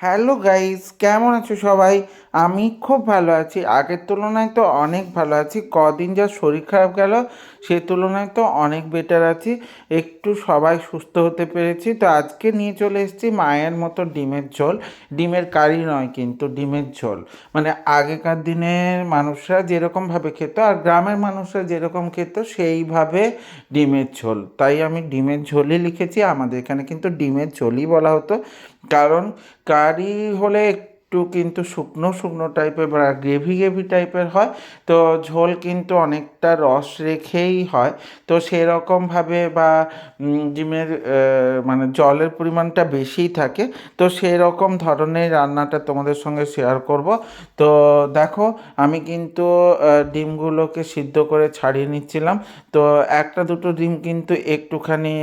Hello guys, কেমন আছো সবাই? আমি খুব ভালো আছি। আগের তুলনায় তো অনেক ভালো আছি। কদিন যা শরীর খারাপ গেল, সে তুলনায় তো অনেক বেটার আছি। একটু সবাই সুস্থ হতে পেরেছি। তো আজকে নিয়ে চলে এসেছি মায়ের মতো ডিমের ঝোল। ডিমের কারি নয় কিন্তু, ডিমের ঝোল। মানে আগেকার দিনের মানুষরা যেরকমভাবে খেত আর গ্রামের মানুষরা যেরকম খেত, সেইভাবে ডিমের ঝোল। তাই আমি ডিমের ঝোলই লিখেছি। আমাদের এখানে কিন্তু ডিমের ঝোলই বলা হতো। কারণ কারি হলে একটু কিন্তু শুকনো শুকনো টাইপের বা গ্রেভি গ্রেভি টাইপের হয়। তো ঝোল কিন্তু অনেকটা রস রেখেই হয়। তো সেরকমভাবে বা ডিমের মানে জলের পরিমাণটা বেশিই থাকে। তো সেরকম ধরনের রান্নাটা তোমাদের সঙ্গে শেয়ার করব। তো দেখো, আমি কিন্তু ডিমগুলোকে সিদ্ধ করে ছাড়িয়ে নিচ্ছিলাম। তো একটা দুটো ডিম কিন্তু একটুখানি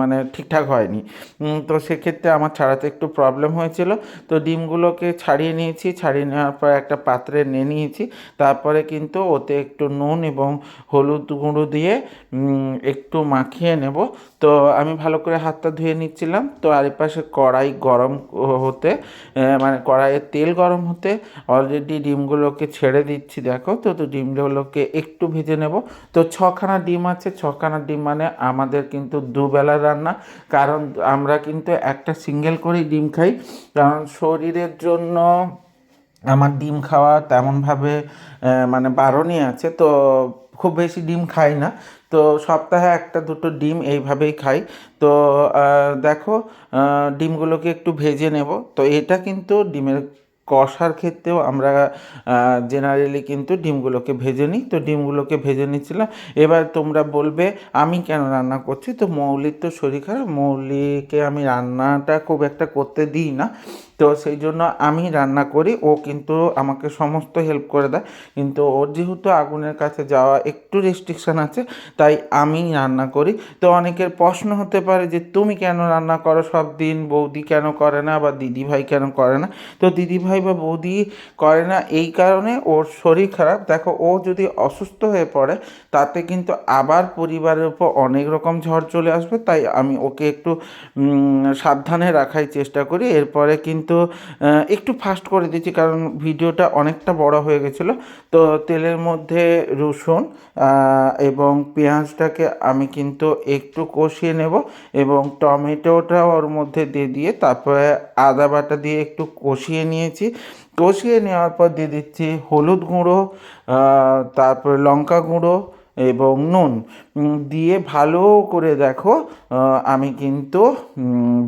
মানে ঠিকঠাক হয়নি। তো সেক্ষেত্রে আমার ছাড়াতে একটু প্রবলেম হয়েছিল। তো ডিমগুলোকে ছাড়িয়ে নিয়েছি, ছাড়িয়ে নেওয়ার পর একটা পাত্রে নিয়ে নিয়েছি। তারপরে কিন্তু ওতে একটু নুন এবং হলুদ গুঁড়ো দিয়ে একটু মাখিয়ে নেব। তো আমি ভালো করে হাতটা ধুয়ে নিচ্ছিলাম। তো আরেকপাশে কড়াই গরম হতে মানে কড়াইয়ে তেল গরম হতে অলরেডি ডিমগুলোকে ছেড়ে দিচ্ছি, দেখো। তো তো ডিমগুলোকে একটু ভেজে নেব। তো ছখানা ডিম আছে, ছখানা ডিম মানে আমাদের কিন্তু দুবেলা রান্না। কারণ আমরা কিন্তু একটা সিঙ্গেল করেই ডিম খাই। কারণ শরীরের জন্য আমার ডিম খাওয়া তেমনভাবে মানে বারণই আছে, তো খুব বেশি ডিম খাই না। তো সপ্তাহে একটা দুটো ডিম এইভাবেই খাই। তো দেখো ডিমগুলোকে একটু ভেজে নেব। তো এটা কিন্তু ডিমের কষার ক্ষেত্রেও আমরা জেনারেলি কিন্তু ডিমগুলোকে ভেজে নিই। তো ডিমগুলোকে ভেজে নিচ্ছিলাম। এবার তোমরা বলবে, আমি কেন রান্না করছি? তো মৌলির তো শরীর খারাপ, মৌলিকে আমি রান্নাটা খুব একটা করতে দিই না। তো সেই জন্য আমি রান্না করি। ও কিন্তু আমাকে সমস্ত হেল্প করে দেয়। কিন্তু ওর যেহেতু আগুনের কাছে যাওয়া একটু রেস্ট্রিকশান আছে, তাই আমি রান্না করি। তো অনেকের প্রশ্ন হতে পারে যে, তুমি কেন রান্না করো? সব দিন বৌদি কেন করে না বা দিদি ভাই কেন করে না? তো দিদি ভাই বা বৌদি করে না এই কারণে ওর শরীর খারাপ। দেখো, ও যদি অসুস্থ হয়ে পড়ে, তাতে কিন্তু আবার পরিবারের উপর অনেক রকম ঝড় চলে আসবে। তাই আমি ওকে একটু সাবধানে রাখাই চেষ্টা করি। এরপরে কিন্তু আহ, একটু ফাস্ট করে দিচ্ছি কারণ ভিডিওটা অনেকটা বড় হয়ে গেছিল। তো তেলের মধ্যে রসুন এবং পেঁয়াজটাকে আমি কিন্তু একটু কষিয়ে নেব এবং টমেটোটা ওর মধ্যে দিয়ে দিয়ে তারপরে আদা বাটা দিয়ে একটু কষিয়ে নিয়েছি। কষিয়ে নেওয়ার পর দিয়ে দিচ্ছি হলুদ গুঁড়ো তারপরে লঙ্কা গুঁড়ো এবং নুন। দিয়ে ভালো করে দেখো আমি কিন্তু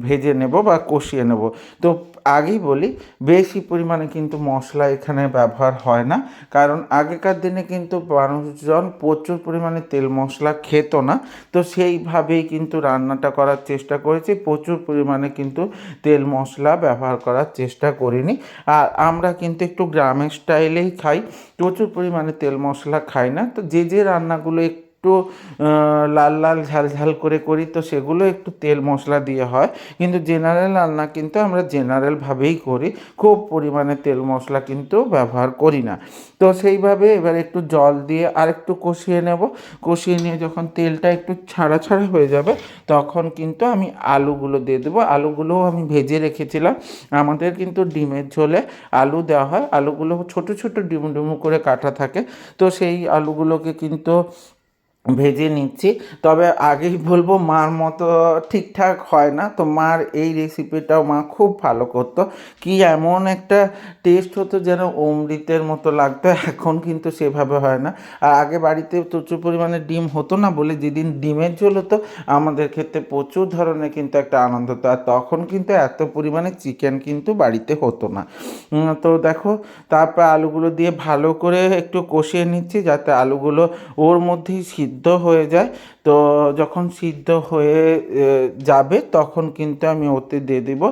ভেজে নেব বা কষিয়ে নেব। তো আগেই বলি, বেশি পরিমাণে কিন্তু মশলা এখানে ব্যবহার হয় না। কারণ আগেকার দিনে কিন্তু মানুষজন প্রচুর পরিমাণে তেল মশলা খেত না। তো সেইভাবেই কিন্তু রান্নাটা করার চেষ্টা করেছি। প্রচুর পরিমাণে কিন্তু তেল মশলা ব্যবহার করার চেষ্টা করিনি। আর আমরা কিন্তু একটু গ্রামের স্টাইলেই খাই। প্রচুর পরিমাণে তেল মশলা খাই না। তো যে যে রান্নাগুলো একটু আহ, লাল লাল ঝাল ঝাল করে করি তো সেগুলো একটু তেল মশলা দিয়ে হয়। কিন্তু জেনারেল রান্না কিন্তু আমরা জেনারেলভাবেই করি খুব পরিমাণে তেল মশলা কিন্তু ব্যবহার করি না। তো সেইভাবে এবার একটু জল দিয়ে আর একটু কষিয়ে নেব। কষিয়ে নিয়ে যখন তেলটা একটু ছাড়া ছাড়া হয়ে যাবে তখন কিন্তু আমি আলুগুলো দিয়ে দেবো। আলুগুলোও আমি ভেজে রেখেছিলাম। আমাদের কিন্তু ডিমের ঝোলে আলু দেওয়া হয়। আলুগুলো ছোট ছোট ডিমু ডিমু করে কাটা থাকে। তো সেই আলুগুলোকে কিন্তু ভেজে নিচ্ছি। তবে আগেই বলব, মার মতো ঠিকঠাক হয় না। তো মার এই রেসিপিটাও মা খুব ভালো করতো। কি এমন একটা টেস্ট হতো যেন অমৃতের মতো লাগতো, এখন কিন্তু সেভাবে হয় না। আর আগে বাড়িতে প্রচুর পরিমাণে ডিম হতো না বলে যেদিন ডিমের ঝোল হতো, আমাদের ক্ষেত্রে প্রচুর ধরনের কিন্তু একটা আনন্দ হতো। আর তখন কিন্তু এত পরিমাণে চিকেন কিন্তু বাড়িতে হতো না। তো দেখো, তারপর আলুগুলো দিয়ে ভালো করে একটু কষিয়ে নিচ্ছি যাতে আলুগুলো ওর মধ্যেই হয়ে যায়। তো যখন সিদ্ধ হয়ে যাবে, তখন কিন্তু আমি ওতে দিয়ে দেব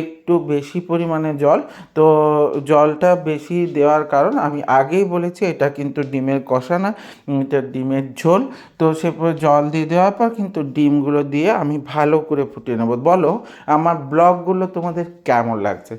একটু বেশি পরিমাণে জল। তো জলটা বেশি দেওয়ার কারণ আমি আগেই বলেছি, এটা কিন্তু ডিমের কষা না এটা ডিমের ঝোল। তো সে জল দিয়ে দেওয়ার পর কিন্তু ডিমগুলো দিয়ে আমি ভালো করে ফুটিয়ে নেব। বলো, আমার ব্লগগুলো তোমাদের কেমন লাগছে?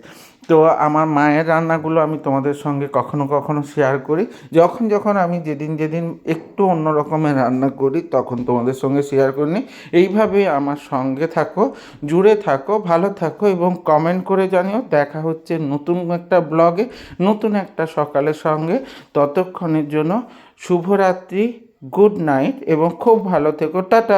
তো আমার মায়ের রান্নাগুলো আমি তোমাদের সঙ্গে কখনো কখনো শেয়ার করি। যখন যখন আমি যেদিন যেদিন একটু অন্য রকমের রান্না করি, তখন তোমাদের সঙ্গে শেয়ার করে নিই। এইভাবেই আমার সঙ্গে থাকো, জুড়ে থাকো, ভালো থাকো এবং কমেন্ট করে জানিও। দেখা হচ্ছে নতুন একটা ব্লগে নতুন একটা সকালের সঙ্গে। ততক্ষণের জন্য শুভরাত্রি গুড নাইট এবং খুব ভালো থেকো। টাটা।